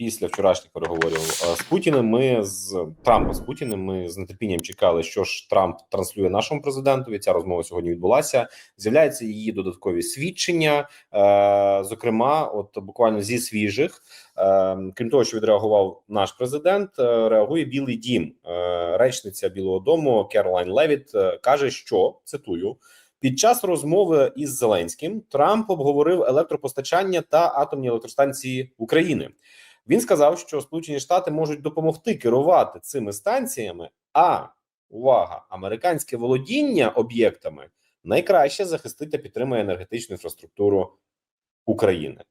після вчорашніх переговорів з Путіним. Ми з Трампом з Путіним. Ми з нетерпінням чекали, що ж Трамп транслює нашому президентові. Ця розмова сьогодні відбулася. З'являються її додаткові свідчення. Е, зокрема, от буквально зі свіжих, е, крім того, що відреагував наш президент, е, реагує Білий Дім. Речниця Білого Дому Керолайн Левіт каже, що цитую. Під час розмови із Зеленським Трамп обговорив електропостачання та атомні електростанції України. Він сказав, що Сполучені Штати можуть допомогти керувати цими станціями. А увага, американське володіння об'єктами найкраще захистить та підтримує енергетичну інфраструктуру України.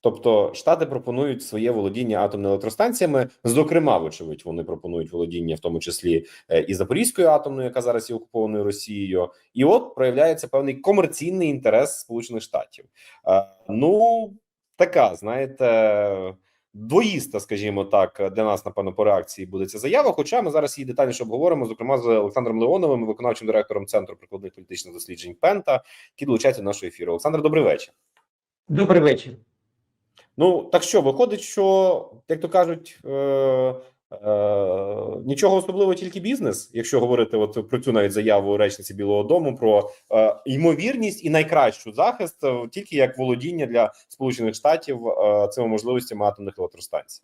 Тобто Штати пропонують своє володіння атомними електростанціями. Зокрема, вочевидь, вони пропонують володіння, в тому числі е, і Запорізькою атомною, яка зараз є окупованою Росією, і от проявляється певний комерційний інтерес Сполучених Штатів. Е, Ну така, знаєте, двоїста, скажімо так, для нас, напевно, по реакції буде ця заява. Хоча ми зараз її детальніше обговоримо, зокрема з Олександром Леоновим, виконавчим директором центру прикладних політичних досліджень Пента, який долучається до нашого ефіру. Олександр, добрий вечір. Добрий вечір. Ну так що виходить, що як то кажуть, е, нічого особливого, тільки бізнес, якщо говорити от про цю навіть заяву речниці Білого Дому про е, ймовірність і найкращу захист, е, тільки як володіння для Сполучених Штатів е, цими можливостями атомних електростанцій.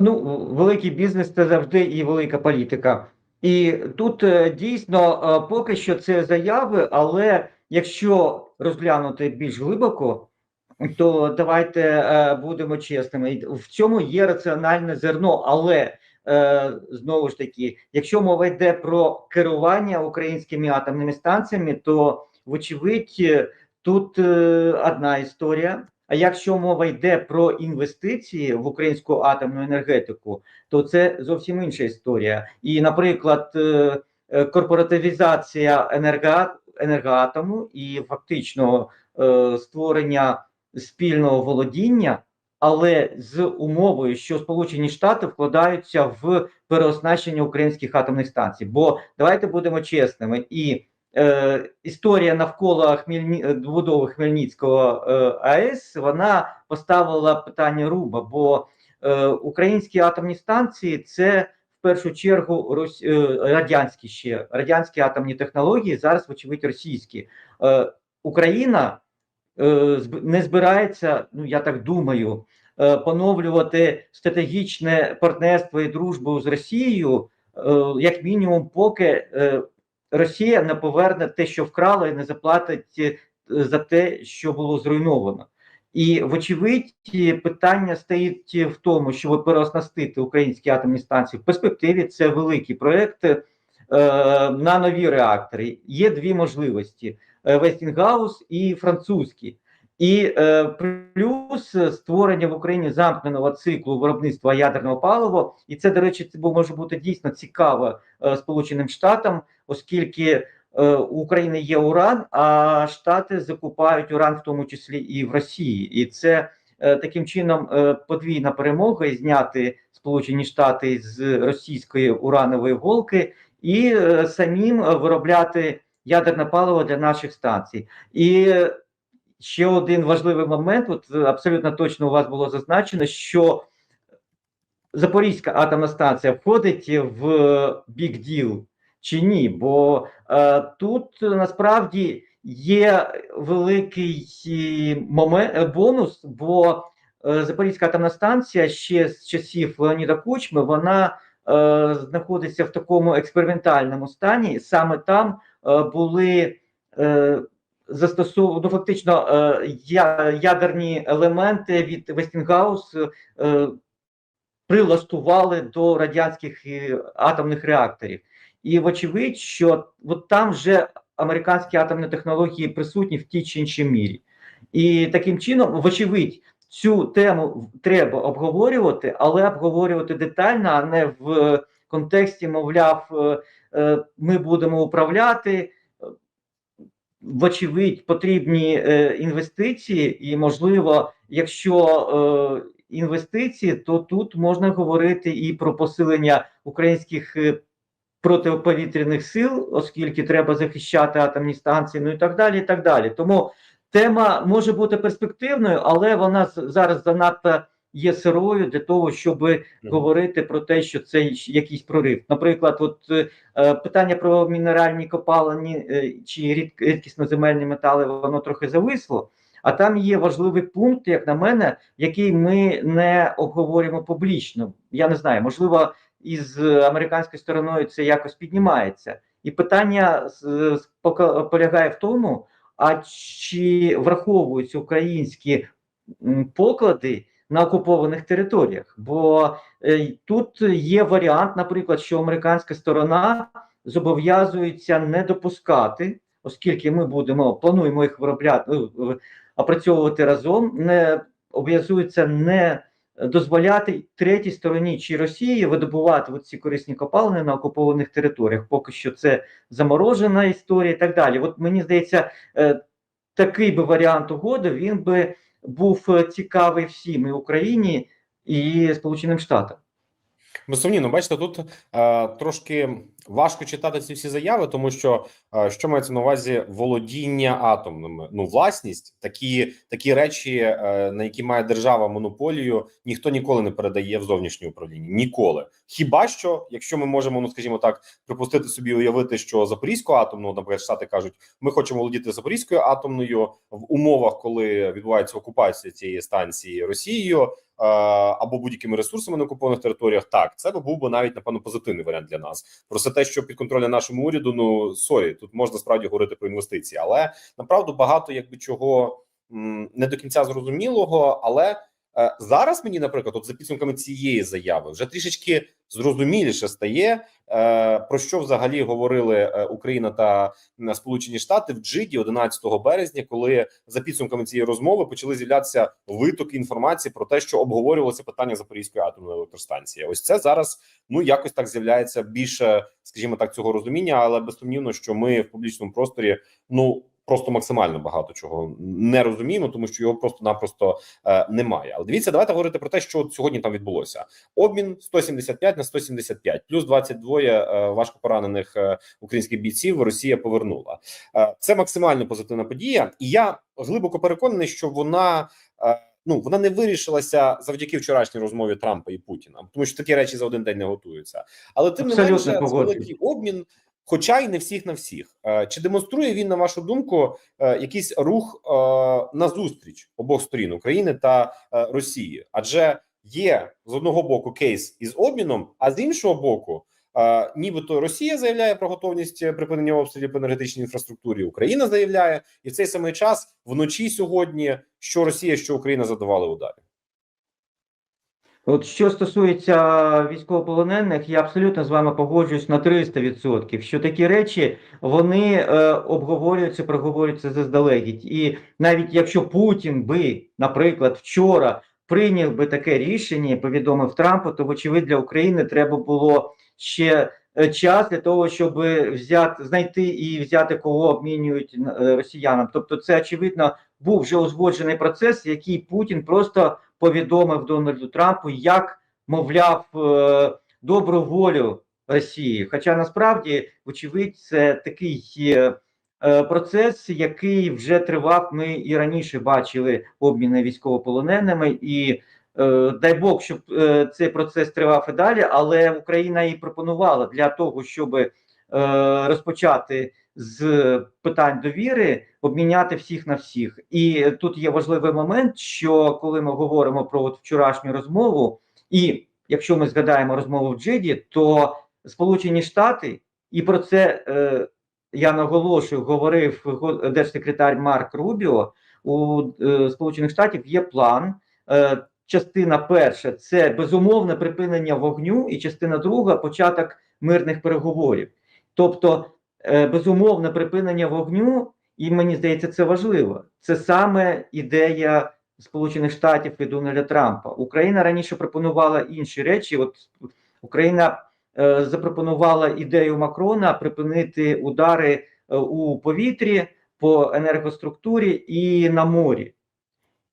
Ну, великий бізнес це завжди і велика політика. І тут е, дійсно е, поки що це заяви, але якщо розглянути більш глибоко, то давайте е, будемо чесними. В цьому є раціональне зерно, але е, знову ж таки, якщо мова йде про керування українськими атомними станціями, то вочевидь тут е, одна історія. А якщо мова йде про інвестиції в українську атомну енергетику, то це зовсім інша історія. І, наприклад, корпоративізація енерго, енергоатому і фактично створення спільного володіння, але з умовою, що Сполучені Штати вкладаються в переоснащення українських атомних станцій. Бо давайте будемо чесними і. Е, історія навколо Хмельні... будови Хмельницького е, АЕС вона поставила питання руба, бо е, українські атомні станції це в першу чергу рос... е, радянські ще радянські атомні технології, зараз, вочевидь, російські. Е, Україна не збирається, ну я так думаю, е, поновлювати стратегічне партнерство і дружбу з Росією, е, як мінімум, поки. Е, Росія не поверне те, що вкрала, і не заплатить е, за те, що було зруйновано. І, вочевидь, е, питання стоїть в тому, щоб переоснастити українські атомні станції в перспективі. Це великий проект е, на нові реактори. Є дві можливості: е, Вестінгаус і французький. І е, плюс створення в Україні замкненого циклу виробництва ядерного палива, і це, до речі, це може бути дійсно цікаво е, Сполученим Штатам, оскільки е, у України є уран, а Штати закупають уран, в тому числі і в Росії, і це е, таким чином е, подвійна перемога і зняти Сполучені Штати з російської уранової голки і е, самим е, виробляти ядерне паливо для наших станцій. І ще один важливий момент: от абсолютно точно у вас було зазначено, що Запорізька атомна станція входить в бік діл чи ні? Бо е, тут насправді є великий е, момент е, бонус, бо е, Запорізька атомна станція ще з часів Леоніда Кучми вона е, знаходиться в такому експериментальному стані. Саме там були е, застосовані ну, фактично е, ядерні елементи від Вестінгаус. Е, Прилаштували до радянських е, атомних реакторів. І вочевидь, що от там вже американські атомні технології присутні в тій чи іншій мірі. І таким чином, вочевидь, цю тему треба обговорювати, але обговорювати детально, а не в контексті, мовляв, е, е, ми будемо управляти. Вочевидь, потрібні е, інвестиції, і можливо, якщо інвестиції, то тут можна говорити і про посилення українських протиповітряних сил, оскільки треба захищати атомні станції, ну і так далі. і так далі. Тому тема може бути перспективною, але вона зараз занадто є сирою для того, щоб говорити про те, що це якийсь прорив. Наприклад, от е, питання про мінеральні копалини е, чи рід, рідкісноземельні метали, воно трохи зависло. А там є важливий пункт, як на мене, який ми не обговорюємо публічно. Я не знаю, можливо, із американською стороною це якось піднімається. І питання полягає в тому, а чи враховуються українські поклади на окупованих територіях? Бо е, тут є варіант, наприклад, що американська сторона зобов'язується не допускати, оскільки ми будемо плануємо їх виробляти ну, опрацьовувати разом, не обов'язується не дозволяти третій стороні чи Росії видобувати ці корисні копалини на окупованих територіях. Поки що це заморожена історія і так далі. От мені здається, е, такий би варіант угоди він би був е, цікавий всім і Україні і Сполученим Штатам. Безсумнівно, бачите, тут е, трошки важко читати ці всі заяви, тому що що мається на увазі володіння атомними. Ну, власність, такі такі речі, е, на які має держава монополію, ніхто ніколи не передає в зовнішнє управління. Ніколи. Хіба що, якщо ми можемо, ну скажімо так, припустити собі уявити, що Запорізьку атомну, наприклад, штати кажуть, ми хочемо володіти Запорізькою атомною в умовах, коли відбувається окупація цієї станції Росією. е, Або будь-якими ресурсами на окупованих територіях, так це би був би навіть напевно позитивний варіант для нас. Просто те, що підконтрольне нашому уряду, ну сорі, тут можна справді говорити про інвестиції, але направду багато якби чого не до кінця зрозумілого. Але зараз мені, наприклад, от за підсумками цієї заяви, вже трішечки зрозуміліше стає е, про що взагалі говорили е, Україна та Сполучені Штати в Джиді 11 березня, коли за підсумками цієї розмови почали з'являтися витоки інформації про те, що обговорювалося питання Запорізької атомної електростанції. Ось це зараз ну якось так з'являється більше, скажімо так, цього розуміння, але безсумнівно, що ми в публічному просторі ну. Просто максимально багато чого не розуміємо, тому що його просто-напросто е, немає. Але дивіться, давайте говорити про те, що от сьогодні там відбулося. Обмін 175 на 175, плюс 22 е, важко поранених е, українських бійців. Росія повернула. Е, це максимально позитивна подія, і я глибоко переконаний, що вона. е, Ну, вона не вирішилася завдяки вчорашній розмові Трампа і Путіна, тому що такі речі за один день не готуються. Але тим не Абсолютно менше, великий обмін, хоча й не всіх на всіх. Е, Чи демонструє він, на вашу думку, е, якийсь рух е, назустріч обох сторін України та Росії? Адже є з одного боку кейс із обміном, а з іншого боку. е, Нібито Росія заявляє про готовність припинення обстрілів по енергетичній інфраструктурі. Україна заявляє, і в цей самий час вночі сьогодні, що Росія, що Україна задавали удари. От що стосується військовополонених, я абсолютно з вами погоджуюсь на 300%, що такі речі вони е, обговорюються, проговорюються заздалегідь. І навіть якщо Путін би, наприклад, вчора прийняв би таке рішення, повідомив Трампу, то вочевидь для України треба було ще е, час для того, щоб взяти знайти і взяти кого обмінюють е, росіянам. Тобто, це очевидно був вже узгоджений процес, який Путін просто повідомив Дональду Трампу, як мовляв е, добру волю Росії. Хоча насправді, вочевидь, це такий е, процес, який вже тривав. Ми і раніше бачили обміни військовополоненими, і е, дай Бог, щоб цей процес тривав і далі. Але Україна і пропонувала для того, щоб розпочати з питань довіри обміняти всіх на всіх. І тут є важливий момент, що коли ми говоримо про от вчорашню розмову, і якщо ми згадаємо розмову в Джиді, то Сполучені Штати, і про це е, я наголошую, говорив го- держсекретар Марк Рубіо. У е, Сполучених Штатів є план. Е, частина перша це безумовне припинення вогню, і частина друга початок мирних переговорів. Тобто безумовне припинення вогню, і мені здається, це важливо. Це саме ідея Сполучених Штатів і Дональда Трампа. Україна раніше пропонувала інші речі. От Україна е, запропонувала ідею Макрона припинити удари е, у повітрі по енергоструктурі і на морі.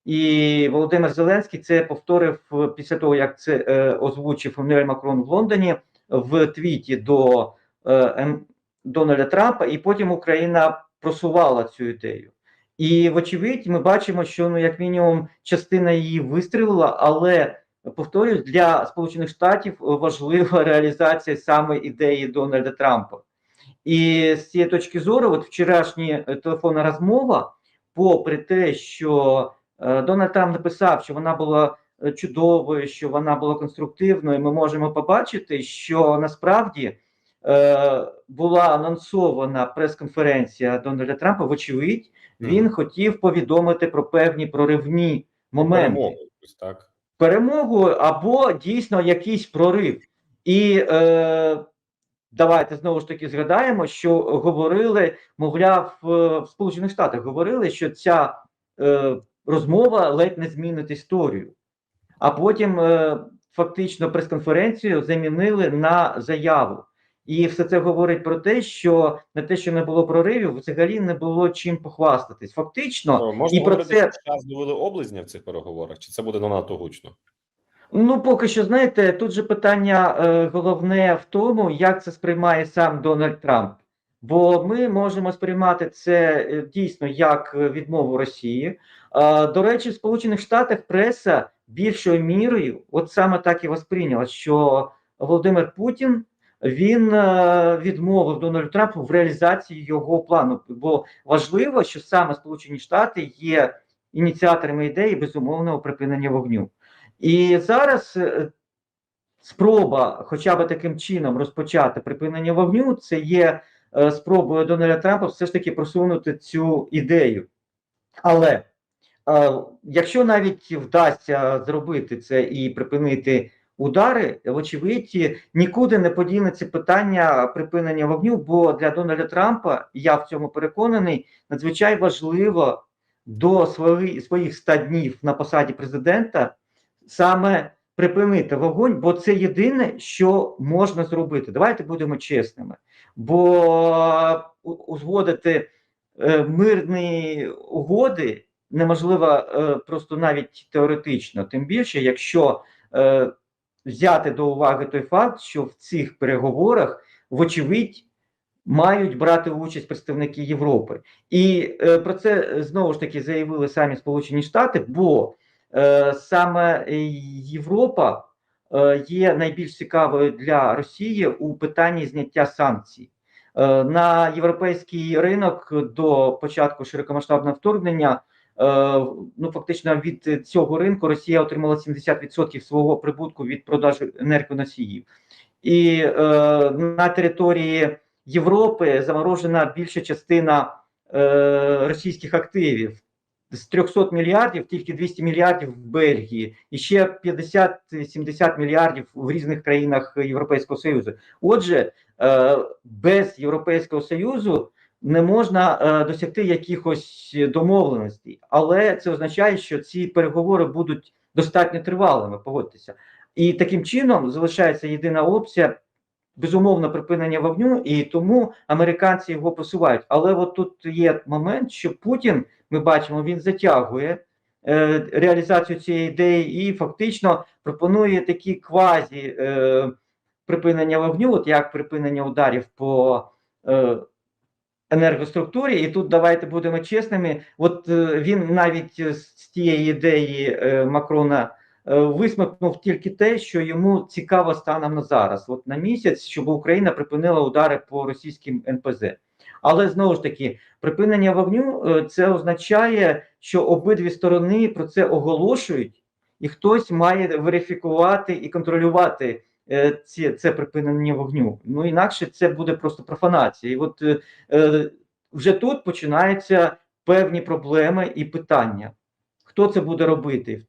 І Володимир Зеленський це повторив е, після того, як це е, озвучив Еммануель Макрон в Лондоні в твіті до е, Ем- Дональда Трампа, і потім Україна просувала цю ідею. І, вочевидь, ми бачимо, що ну, як мінімум, частина її вистрілила, але повторюсь, для Сполучених Штатів важлива реалізація саме ідеї Дональда Трампа. І з цієї точки зору, от вчорашня е, телефонна розмова, попри те, що е, Дональд Трамп написав, що вона була е, чудовою, що вона була конструктивною, ми можемо побачити, що насправді е, була анонсована прес-конференція Дональда Трампа. Вочевидь, він хотів повідомити про певні проривні моменти Перемогу так. перемогу або дійсно якийсь прорив. І е, давайте знову ж таки згадаємо, що говорили, мовляв, е, в Сполучених Штатах говорили, що ця е, розмова ледь не змінить історію. А потім е, фактично прес-конференцію замінили на заяву. І все це говорить про те, що на те, що не було проривів, взагалі не було чим похвастатись. Фактично, Ну, Можна і про говорити, це час довели облизня в цих переговорах, чи це буде надто гучно? Ну, поки що, знаєте, тут же питання е, головне в тому, як це сприймає сам Дональд Трамп. Бо ми можемо сприймати це е, дійсно як відмову Росії. Е, до речі, в Сполучених Штатах преса більшою мірою, от саме так і восприйняла, що Володимир Путін він е, відмовив Дональду Трампу в реалізації його плану. Бо важливо, що саме Сполучені Штати є ініціаторами ідеї безумовного припинення вогню. І зараз е, спроба, хоча б таким чином, розпочати припинення вогню, це є е, спробою Дональда Трампа все ж таки просунути цю ідею. Але якщо навіть вдасться зробити це і припинити удари, вочевидь, нікуди не подінеться питання припинення вогню, бо для Дональда Трампа, я в цьому переконаний, надзвичайно важливо до своїх, своїх 100 днів на посаді президента саме припинити вогонь, бо це єдине, що можна зробити. Давайте будемо чесними. Бо узгодити е, мирні угоди неможливо е, просто навіть теоретично, тим більше, якщо е, взяти до уваги той факт, що в цих переговорах, вочевидь, мають брати участь представники Європи. І е, про це е, знову ж таки заявили самі Сполучені Штати, бо е, саме е, Європа е, є найбільш цікавою для Росії у питанні зняття санкцій. Е, на європейський ринок до початку широкомасштабного вторгнення. Е, Ну, фактично, від цього ринку Росія отримала 70% свого прибутку від продажу енергоносіїв, і е, на території Європи заморожена більша частина е, російських активів. З 300 мільярдів тільки 200 мільярдів в Бельгії, і ще 50-70 мільярдів в різних країнах Європейського Союзу. Отже, е, без Європейського Союзу не можна е, досягти якихось домовленостей, але це означає, що ці переговори будуть достатньо тривалими. Погодьтеся, і таким чином залишається єдина опція безумовно припинення вогню, і тому американці його просувають. Але от тут є момент, що Путін, ми бачимо, він затягує е, реалізацію цієї ідеї і фактично пропонує такі квазі е, припинення вогню, от як припинення ударів по е, енергоструктурі. І тут давайте будемо чесними. От е, він навіть з тієї ідеї е, Макрона е, висмикнув тільки те, що йому цікаво станом на зараз, от на місяць, щоб Україна припинила удари по російським НПЗ. Але знову ж таки, припинення вогню е, це означає, що обидві сторони про це оголошують, і хтось має верифікувати і контролювати е, ці, це припинення вогню. Ну інакше це буде просто профанація. І от е, е, вже тут починаються певні проблеми і питання. Хто це буде робити?